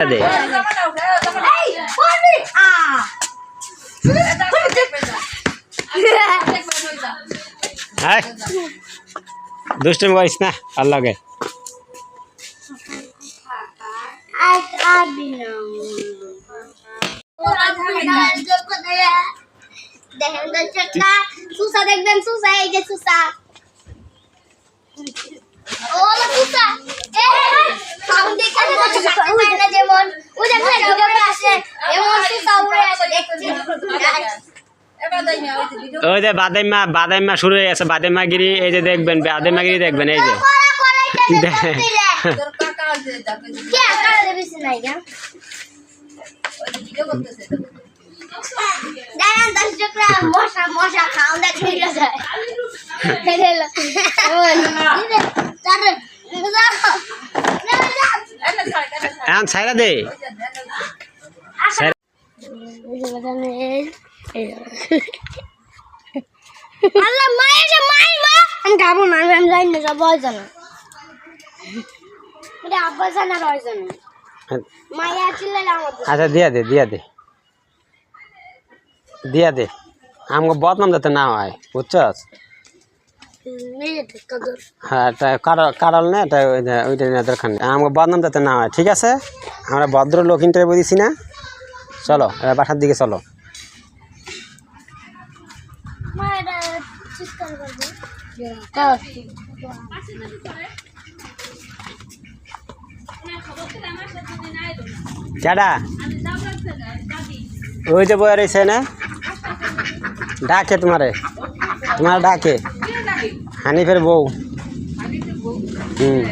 দে high দুষ্টমি করিস না আর লাগে দেখেন দর্শকরা সুসা দেখবেন সুসা এই যে সুসা ওলা সুসা এ সাউন্ড দেখে দেখতে পায় না যেমন ওই যে ভিডিওতে আসে এমন সুসা উড়ে আসে দেখছি ওই যে বাদাইমা বাদাইমা শুরু হয়ে গেছে। বাদাইমা গিরি এই যে দেখবেন বাদাইমা গিরি দেখবেন, এই যে। ছাইরা দে। আল্লাহ মায়ের যে মাই মা। আমি খাব না আমি জানি না সব হয় জানো এটা আব্বা জানা রয় জানো মায়া চিল্লালে আমাদের আচ্ছা দিয়া দে দিয়া দে। দিয়া দে। আমাকে বদনাম যাতে না হয় বুঝছস? হ্যাঁ এটা কারল না এটা ওইটা দরকার নেই আমাকে বদনাম যাতে না হয় ঠিক আছে? আমরা ভদ্র লোক ইন্টারভিউ দিছি না? চলো এবার বাসার দিকে চলো। চাডা ওই যে বয়ে রয়েছে না? ডাকে তোমারে। তোমার ডাকে। হানিফের বউ। হুম।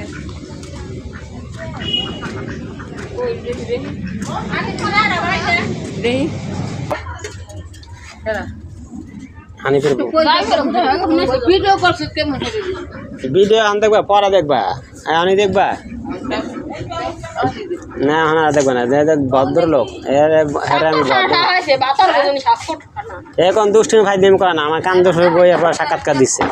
হানিফের ভিডিও আন দেখবা পরে দেখবা। আনি দেখবা। না হ্যাঁ দেখবা না। ভদ্রলোক এখন দুষ্টুমি ভাই দিম করে না আমার কান দোষ বই এরপর সাক্ষাৎকার দিচ্ছে।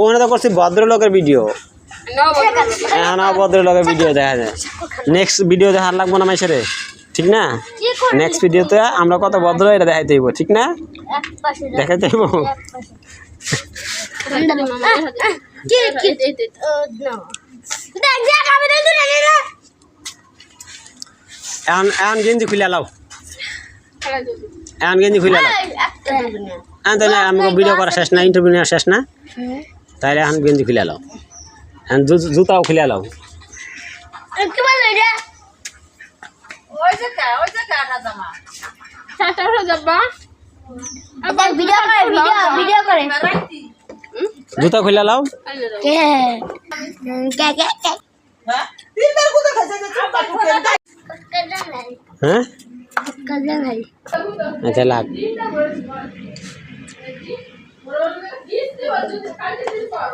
ওখানে তো করছি ভদ্রলোকের ভিডিও। না এখন ভদ্রলোকের ভিডিও দেখা যায়। নেক্সট ভিডিও দেখার লাগবো না মাইসেরে? ঠিক না? নেক্সট ভিডিওতে আমরা কত ভদ্র এটা দেখাইতে হইব ঠিক না? দেখাইতে হইব? এখন এখন গেঞ্জি খুলে লাও। এখন গেঞ্জি খুলে লাও। তাহলে আমাকে ভিডিও করা শেষ না ইন্টারভিউ নেওয়া শেষ না? তাহলে এখন গেঞ্জি খুলে লাও। জু- জুতাও খুলে লাও এ, কি বললি রে চারটা হয়ে যাবা দেখ ভিডিও করে ভিডিও ভিডিও করে। জুতা খুলে লাও কে? হ্যাঁ? আচ্ছা লাগ।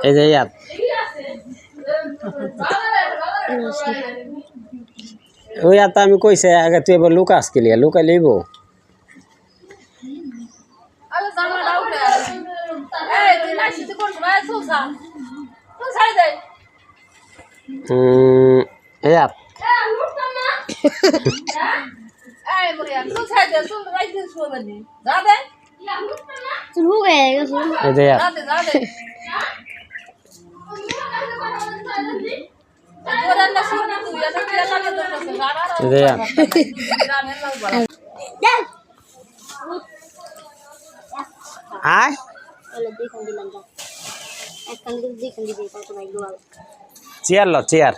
এই যে ইয়াত ওই ইয়াত আমি কইছে আগে তুই এবার লুকাস কে লিয়া লুকাই লইব হুম ইয়াত গোয়াল চেয়ার ল চেয়ার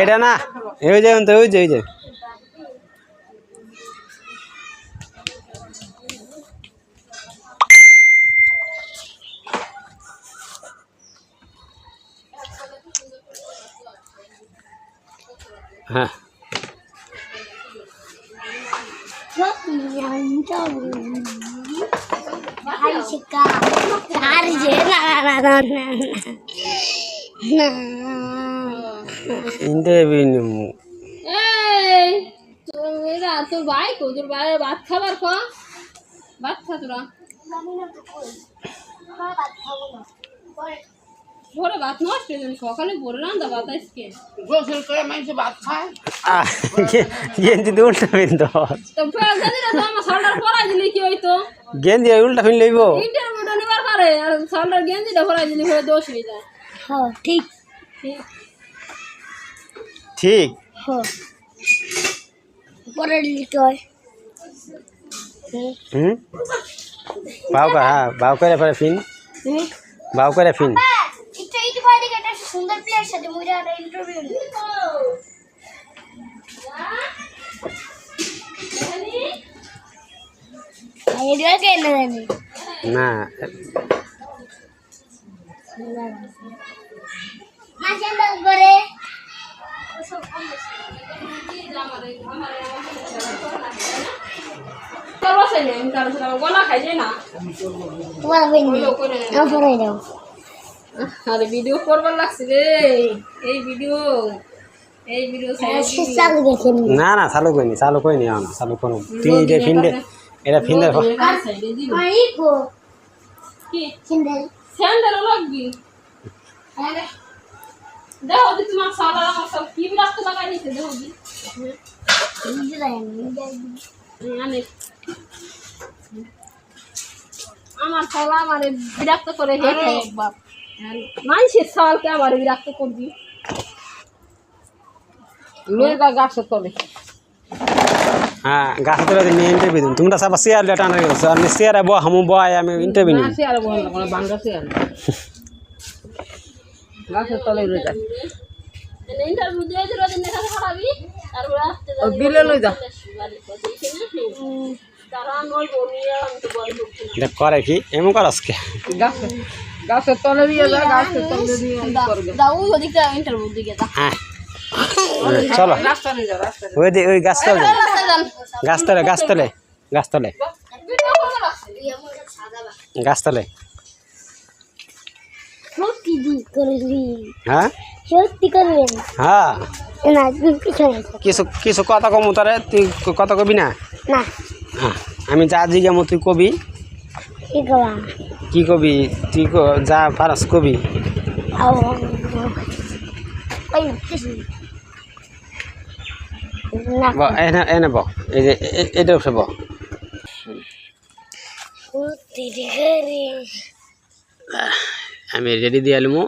এটা না এই যে ওই যে ওই যে। হ্যাঁ ভাই শিকা আর যে না না না না না ইন্টারভিউ এই তোর এরা তোর ভাই কো তোর ভাই ভাত খাবার খা ভাত খা তোরা হ্যাঁ, ভাত খাব না। পরে ভোরে ভাত নষ্ট হয়ে যাবে সকালে ভোরে রান্না ভাত আজকে। গোসল করে মানুষ ভাত খায়। আহ, গে- গেঞ্জি দিয়ে উল্টা পিন তো তো ফেল জানি না তো আমার সালটার পরাই দিলে কি হইতো? গেঞ্জি উল্টা পিন লইব? ইন্টারভিউটা নিবার পারে আর সালটার গেঞ্জিটা পরাই দিলে হয়ে দোষ হয়ে যায়। হ্যাঁ ঠিক। ঠিক। ঠিক। হ্যাঁ। পরে লিখতে হয়। হুম? বাউ হ্যাঁ বাউ করে পরে ফিন। বাউ করে ফিন একটু এইটু পরে দিকে একটা সুন্দর প্লেয়ার সাথে মুই একটা ইন্টারভিউ না গলা খাই না আরে ভিডিও করবার লাগছে রে। এই ভিডিও এই ভিডিও চালু গেছে না না চালু করিনি চালু করিনি এখন চালু করুন তুই এটা ফিন দে এটা ফিন দে মাই কি? সিন্দেল স্যান্ডেল লাগবি? দেখো দি তোমার সালা আমার সব কি রাস্তা লাগাই দিছে দেখো দি। আমার সালা আমার বিরক্ত করে হে খাই একবার। মানুষের সালকে আমার বিরক্ত করবি লইবা গাছ তলে হ্যাঁ গাছ তোলা নিয়ে ইন্টারভিউ দিন। তোমরা সব চেয়ার লেটা আনার গেছো আমি বো হামু ইন্টারভিউ নিই না কোনো বাংলা তলে যায় ইন্টারভিউ দিয়ে দিল দিন দেখা তারপরে আসতে লই করে কি? এমন কর আজকে। গাছের গাছের তলে দিয়ে যা গাছের তলে দিয়ে দাও ওই ইন্টারভিউ দিকে দা হ্যাঁ। চলো। রাস্তা নিয়ে যা রাস্তা ওই দি- ওই গাছ তলে গাছ তলে গাছ তলে গাছ তলে গাছ তলে হ্যাঁ? হ্যাঁ। কিছু কিছু কথা কমু তারে তুই কথা কবি না? না। হ্যাঁ আমি যা জিগামো তুই কবি? কি কবি? তুই যা পারস কবি। এনে এনে ব এই যে এটা উঠে ব। সত্যি করে আমি রেডি দিয়ে এলমু